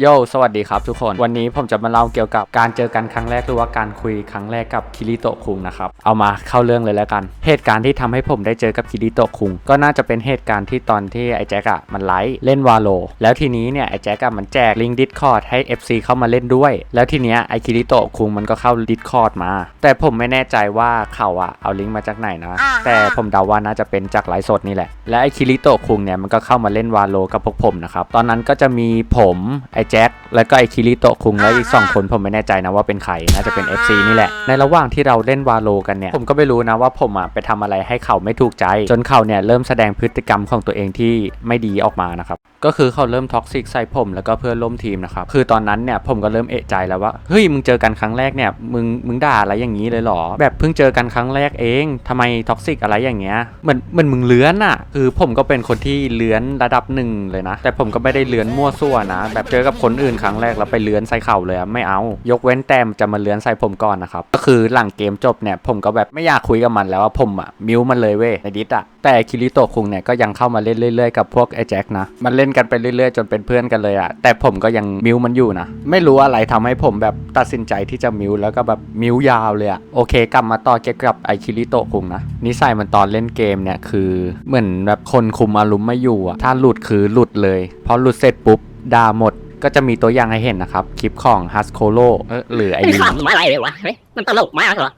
โยสวัสดีครับทุกคน วันนี้ผมจะมาเล่าเกี่ยวกับการเจอกันครั้งแรกหรือว่าการคุยครั้งแรกกับคิริโตะคุงนะครับ เอามาเข้าเรื่องเลยแล้วกัน เหตุการณ์ที่ทำให้ผมได้เจอกับคิริโตะคุง ก็น่าจะเป็นเหตุการณ์ที่ตอนที่ไอ้แจ็คอะมันไลฟ์เล่นวาโล แล้วทีนี้เนี่ยไอ้แจ็คอะมันแจกลิงก์ดิสคอร์ดให้ FC เข้ามาเล่นด้วย แล้วทีเนี้ยไอ้คิริโตะคุงมันก็เข้าดิสคอร์ดมา แต่ผมไม่แน่ใจว่าเขาอะเอาลิงก์มาจากไหนนะ แต่ผมเดาว่าน่าจะเป็นจากไลฟ์สดนี่แหละ และไอ้คิริโตะคุงเนี่ยมันก็เข้ามาเล่นวาโลกับพวกผมนะครับ ตอนนั้นก็จะมีผมไอ้แจ็คแล้วก็ไอ้คิริโตะคุงแล้วอีก 2 คนผมไม่แน่ใจนะว่าเป็นใครน่าจะเป็น FC นี่แหละ ในระหว่างที่เราเล่นวาโลกันเนี่ย ผมก็ไม่รู้นะว่าผมอะไปทำอะไรให้เขาไม่ถูกใจ จนเขาเนี่ยเริ่มแสดงพฤติกรรมของตัวเองที่ไม่ดีออกมานะครับ ก็คือเขาเริ่มท็อกซิกใส่ผมแล้วก็เพื่อนร่วมทีมนะครับ คือตอนนั้นเนี่ยผมก็เริ่มเอะใจแล้วว่า เฮ้ยมึงเจอกันครั้งแรกเนี่ยมึงมึงด่าอะไรอย่างนี้เลยเหรอ แบบเพิ่งเจอกันครั้งแรกเองทำไมท็อกซิกอะไรอย่างเงี้ย เหมือนเหมือนมึงเลื้อนอะ คือผมก็เป็นคนที่เลื้อนระดับหนึ่งเลยนะ แต่ผมก็ไม่ได้เลื้อนมั่วซั่วนะ แบบเจอกับคนอื่นครั้งแรกแล้วไปเลื้อนใส่เข่าเลยไม่เอา ยกเว้นแต้มจะมาเลื้อนใส่ผมก่อนนะครับ ก็คือหลังเกมจบเนี่ยผมก็แบบไม่อยากคุยกับมันแล้วว่าผมอะมิวมันเลยเว้ยในดิสอะแต่คิริโตะคุงเนี่ยก็ยังเข้ามาเล่นเรื่อยๆกับพวกไอ้แจ็คนะ มันเล่นกันไปเรื่อยๆ จนเป็นเพื่อนกันเลยอะแต่ผมก็ยังมิวมันอยู่นะ ไม่รู้อะไรทำให้ผมแบบตัดสินใจที่จะมิวแล้วก็แบบมิวยาวเลยอะโอเคกลับมาต่อเกี่ยวกับไอคิริโตะคุงนะนิสัยมันตอนเล่นเกมเนี่ยคือเหมือนแบบคนคุมอารมณ์ไม่อยู่อะถ้าหลุดคือหลุดเลยพอหลุดเสร็จปุ๊บด่าหมด ก็จะมีตัวอย่างให้เห็นนะครับ คลิปของฮัสโคโลหรือไอไม่ลิขำอะไรเลยวะเฮ้ยมันตลกมากเหรอ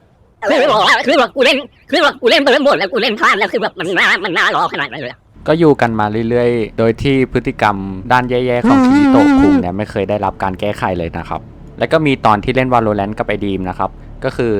คือบอกว่าคือว่ากูเล่นคือว่ากูเล่นไปหมดแล้วกูเล่นพลาดแล้วคือแบบมันน่ามันน่ารอขนาดนั้นเลยอะก็อยู่กันมาเรื่อยๆ โดยที่พฤติกรรมด้านแย่ๆ ของคิริโตะคุงเนี่ยไม่เคยได้รับการแก้ไขเลยนะครับ แล้วก็มีตอนที่เล่น Valorant กับไอดีมนะครับ ก็คือ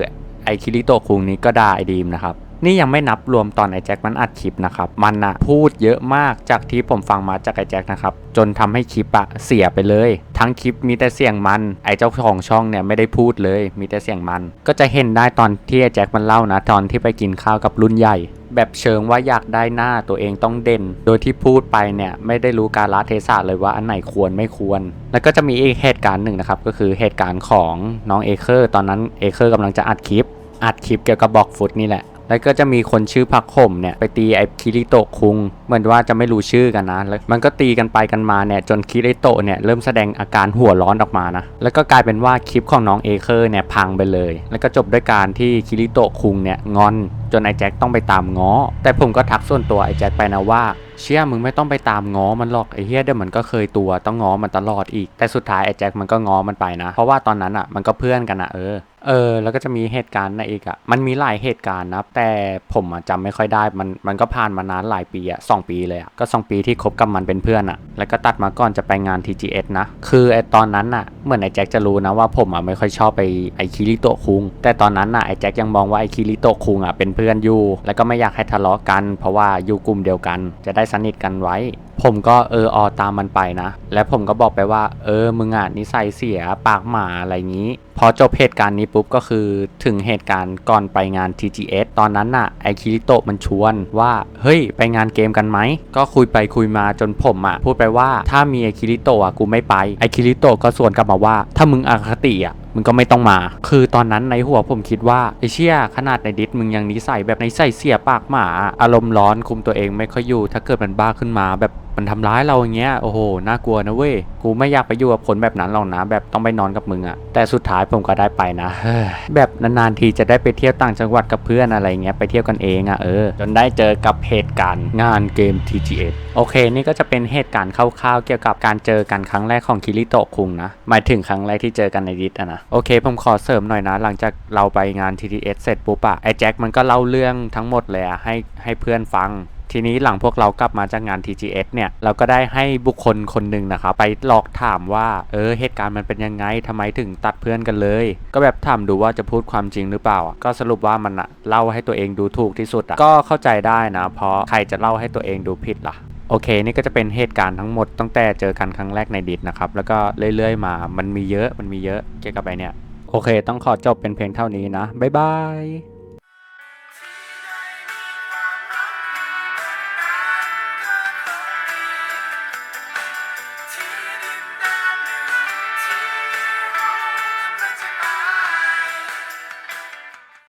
ไอคิริโตะคุงนี้ก็ด่าไอดีมนะครับ นี่ยังไม่นับรวมตอนไอ้แจ็คมันอัดคลิปนะครับ มันนะพูดเยอะมากจากที่ผมฟังมาจากไอ้แจ็คนะครับ จนทำให้คลิปอะเสียไปเลย ทั้งคลิปมีแต่เสียงมัน ไอ้เจ้าของช่องเนี่ยไม่ได้พูดเลย มีแต่เสียงมัน ก็จะเห็นได้ตอนที่ไอ้แจ็คมันเล่านะ ตอนที่ไปกินข้าวกับรุ่นใหญ่แบบเชิงว่าอยากได้หน้าตัวเองต้องเด่น โดยที่พูดไปเนี่ยไม่ได้รู้การละเทศะเลยว่าอันไหนควรไม่ควร แล้วก็จะมีอีกเหตุการณ์หนึ่งนะครับ ก็คือเหตุการณ์ของน้องเอเคอร์ตอนนั้นเอเคอร์กำลังจะอัดคลิป อัดคลิปเกี่ยวกับบอกฟุตนี่แหละ แล้วก็จะมีคนชื่อผักข่มเนี่ยไปตีไอ้คิริโตะคุง เหมือนว่าจะไม่รู้ชื่อกันนะแล้วมันก็ตีกันไปกันมาเนี่ยจนคิริโตะเนี่ยเริ่มแสดงอาการหัวร้อนออกมานะแล้วก็กลายเป็นว่าคลิปของน้องเอเคอร์เนี่ยพังไปเลย แล้วก็จบด้วยการที่คิริโตะคุงเนี่ยงอน จนไอ้แจ็คต้องไปตามง้อ แต่ผมก็ทักส่วนตัวไอ้แจ็คไปนะว่าเชื่อมึงไม่ต้องไปตามง้อมันหรอกไอ้เฮียเดี๋ยวมันก็เคยตัวต้องง้อมันตลอดอีก แต่สุดท้ายไอ้แจ็คมันก็ง้อมันไปนะ เพราะว่าตอนนั้นอะมันก็เพื่อนกันอะเออเออแล้วก็จะมีเหตุการณ์ในอีกอะมันมีหลายเหตุการณ์นะแต่ผมอะจำไม่ค่อยได้มันมันก็ผ่านมานานหลายปีอะสองปีเลยอะก็สองปีที่คบกับมันเป็นเพื่อนอะ แล้วก็ตัดมาก่อนจะไปงาน TGS นะ คือไอตอนนั้นอะเหมือนไอแจ็คจะรู้นะว่าผมอะไม่ค่อยชอบไปไอคิริโตะคุง แต่ตอนนั้นอะไอแจ็คยังมองว่าไอคิริโตะคุงอะเป็นเพื่อนอยู่ แล้วก็ไม่อยากให้ทะเลาะกัน เพราะว่าอยู่กลุ่มเดียวกัน จะได้สนิทกันไว้ ผมก็เออออตามมันไปนะ แล้วผมก็บอกไปว่า เออมึงอะนิสัยเสียปากหมาอะไรงี้ พอจบเหตุการณ์นี้ปุ๊บก็คือถึงเหตุการณ์ก่อนไปงาน TGS ตอนนั้นน่ะไอคิริโตะมันชวนว่า เฮ้ย ไปงานเกมกันไหม ก็คุยไปคุยมาจนผมอะ พูดไปว่าถ้ามีไอคิริโตะอะกูไม่ไปไอคิริโตะก็สวนกลับมาว่า ถ้ามึงอคติอะ มึงก็ไม่ต้องมา คือตอนนั้นในหัวผมคิดว่าไอเชี่ยขนาดในดิสมึงยังนิสัยแบบในใส่เสียปากหมา อารมณ์ร้อนคุมตัวเองไม่ค่อยอยู่ ถ้าเกิดมันบ้าขึ้นมาแบบมันทำร้ายเราอย่างเงี้ย โอ้โห น่ากลัวนะเว้ย กูไม่อยากไปอยู่กับคนแบบนั้นหรอกนะ แบบต้องไปนอนกับมึงอะแต่สุดท้ายผมก็ได้ไปนะเฮ้ยแบบนานๆทีจะได้ไปเที่ยวต่างจังหวัดกับเพื่อนอะไรเงี้ย ไปเที่ยวกันเองอะเออ จนได้เจอกับเหตุการณ์งานเกม TGS โอเค นี่ก็จะเป็นเหตุการณ์คร่าวๆเกี่ยวกับการเจอกันครั้งแรกของคิริโตะคุงนะ หมายถึงครั้งแรกที่เจอกันในดิสอะนะโอเค ผมขอเสริมหน่อยนะ หลังจากเราไปงาน TTS เสร็จปุ๊บอะไอแจ็คมันก็เล่าเรื่องทั้งหมดเลยอะให้ให้เพื่อนฟัง ทีนี้หลังพวกเรากลับมาจากงาน TGS เนี่ย เราก็ได้ให้บุคคลคนหนึ่งนะครับ ไปหลอกถามว่า เออ เหตุการณ์มันเป็นยังไงทำไมถึงตัดเพื่อนกันเลย ก็แบบถามดูว่าจะพูดความจริงหรือเปล่า ก็สรุปว่ามันอะเล่าให้ตัวเองดูถูกที่สุดอะก็เข้าใจได้นะ เพราะใครจะเล่าให้ตัวเองดูผิดล่ะ โอเคนี่ก็จะเป็นเหตุการณ์ทั้งหมดตั้งแต่เจอกันครั้งแรกในดิสนะครับ แล้วก็เรื่อยๆมามันมีเยอะมันมีเยอะเกี่ยวกับไอเนี่ย โอเค ต้องขอจบเป็นเพียงเท่านี้นะ บ๊ายบาย